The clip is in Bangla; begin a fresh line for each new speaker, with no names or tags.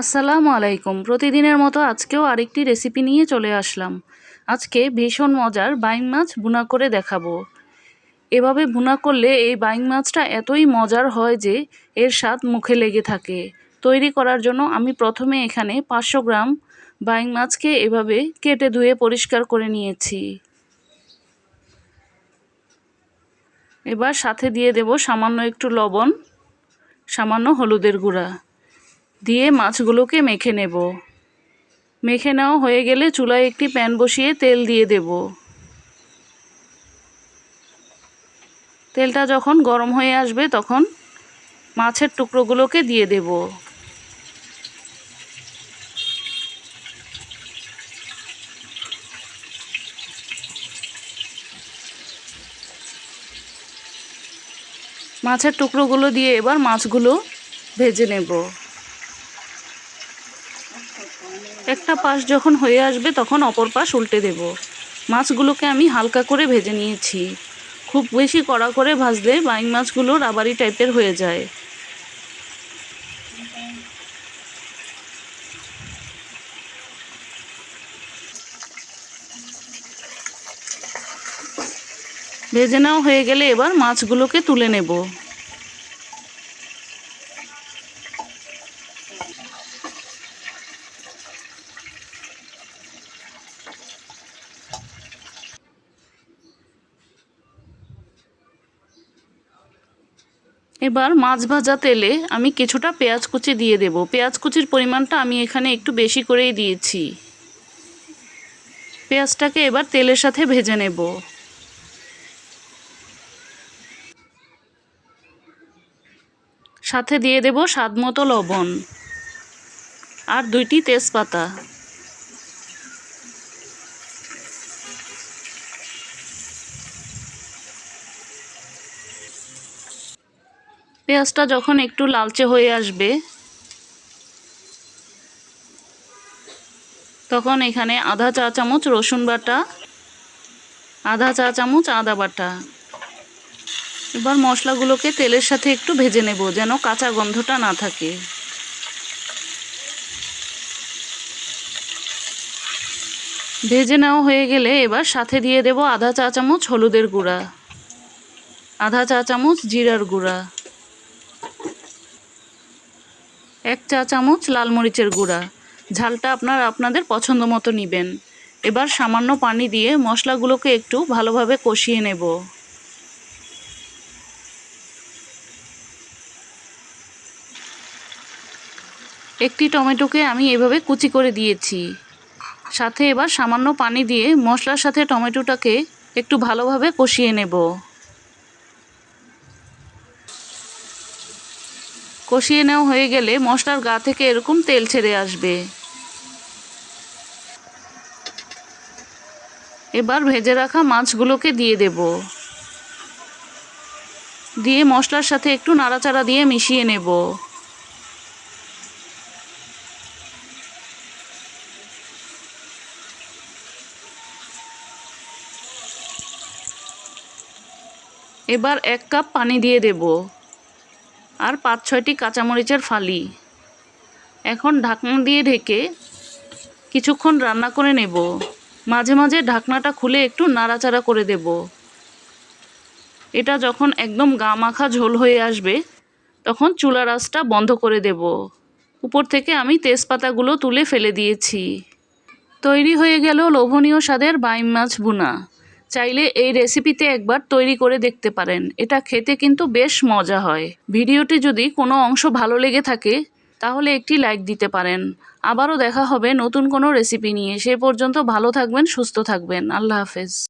আসসালামু আলাইকুম। প্রতিদিনের মতো আজকেও আরেকটি রেসিপি নিয়ে চলে আসলাম। আজকে ভীষণ মজার বাইং মাছ ভুনা করে দেখাবো। এভাবে ভুনা করলে এই বাইং মাছটা এতই মজার হয় যে এর স্বাদ মুখে লেগে থাকে। তৈরি করার জন্য আমি প্রথমে এখানে পাঁচশো গ্রাম বাইং মাছকে এভাবে কেটে ধুয়ে পরিষ্কার করে নিয়েছি। এবার সাথে দিয়ে দেব সামান্য একটু লবণ, সামান্য হলুদের গুঁড়া। দিয়ে মাছগুলোকে মেখে নেব। মেখে নেওয়া হয়ে গেলে চুলায় একটি প্যান বসিয়ে তেল দিয়ে দেব। তেলটা যখন গরম হয়ে আসবে তখন মাছের টুকরোগুলোকে দিয়ে দেব। মাছের টুকরোগুলো দিয়ে এবার মাছগুলো ভেজে নেব। একটা পাশ যখন হয়ে আসবে তখন অপর পাশ উল্টে দেব। মাছগুলোকে আমি হালকা করে ভেজে নিয়েছি। খুব বেশি কড়া করে ভাজলে বাইং মাছগুলো রাবারি টাইপের হয়ে যায়। ভেজে নেওয়া হয়ে গেলে এবার মাছগুলোকে তুলে নেব। এবার মাছ ভাজা তেলে আমি কিছুটা পেঁয়াজ কুচি দিয়ে দেব। পেঁয়াজ কুচির পরিমাণটা আমি এখানে একটু বেশি করেই দিয়েছি। পেঁয়াজটাকে এবার তেলের সাথে ভেজে নেব। সাথে দিয়ে দেব স্বাদ মতো লবণ আর দুইটি তেজপাতা। পেঁয়াজটা যখন একটু লালচে হয়ে আসবে, তখন এখানে আধা চা চামচ রসুন বাটা, আধা চা চামচ আদা বাটা। এবার মশলাগুলোকে তেলের সাথে একটু ভেজে নেব যেন কাঁচা গন্ধটা না থাকে। ভেজে নেওয়া হয়ে গেলে এবার সাথে দিয়ে দেব আধা চা চামচ হলুদের গুঁড়া, আধা চা চামচ জিরার গুঁড়া। এক চা চামচ লাল মরিচের গুঁড়া। ঝালটা আপনার আপনাদের পছন্দ মতো নেবেন। এবার সামান্য পানি দিয়ে মশলাগুলোকে একটু ভালোভাবে কষিয়ে নেব। একটি টমেটোকে আমি এভাবে কুচি করে দিয়েছি। সাথে এবার সামান্য পানি দিয়ে মশলার সাথে টমেটোটাকে একটু ভালোভাবে কষিয়ে নেব। কষিয়ে নেওয়া হয়ে গেলে মশলার গা থেকে এরকম তেল ছেড়ে আসবে। এবার ভেজে রাখা মাছগুলোকে দিয়ে দেব। দিয়ে মশলার সাথে একটু নাড়াচাড়া দিয়ে মিশিয়ে নেব। এবার এক কাপ পানি দিয়ে দেব। আর পাঁচ ছয়টি কাঁচামরিচের ফালি। এখন ঢাকনা দিয়ে ঢেকে কিছুক্ষণ রান্না করে নেব। মাঝে মাঝে ঢাকনাটা খুলে একটু নাড়াচাড়া করে দেব। এটা যখন একদম গা মাখা ঝোল হয়ে আসবে, তখন চুলা আঁচটা বন্ধ করে দেব। উপর থেকে আমি তেজপাতাগুলো তুলে ফেলে দিয়েছি। তৈরি হয়ে গেল লোভনীয় স্বাদের বাইম মাছ ভুনা। চাইলে এই রেসিপিতে একবার তৈরি করে দেখতে পারেন। এটা খেতে কিন্তু বেশ মজা হয়। ভিডিওটি যদি কোনো অংশ ভালো লেগে থাকে, তাহলে একটি লাইক দিতে পারেন। আবারও দেখা হবে নতুন কোনো রেসিপি নিয়ে। সে পর্যন্ত ভালো থাকবেন, সুস্থ থাকবেন। আল্লাহ হাফেজ।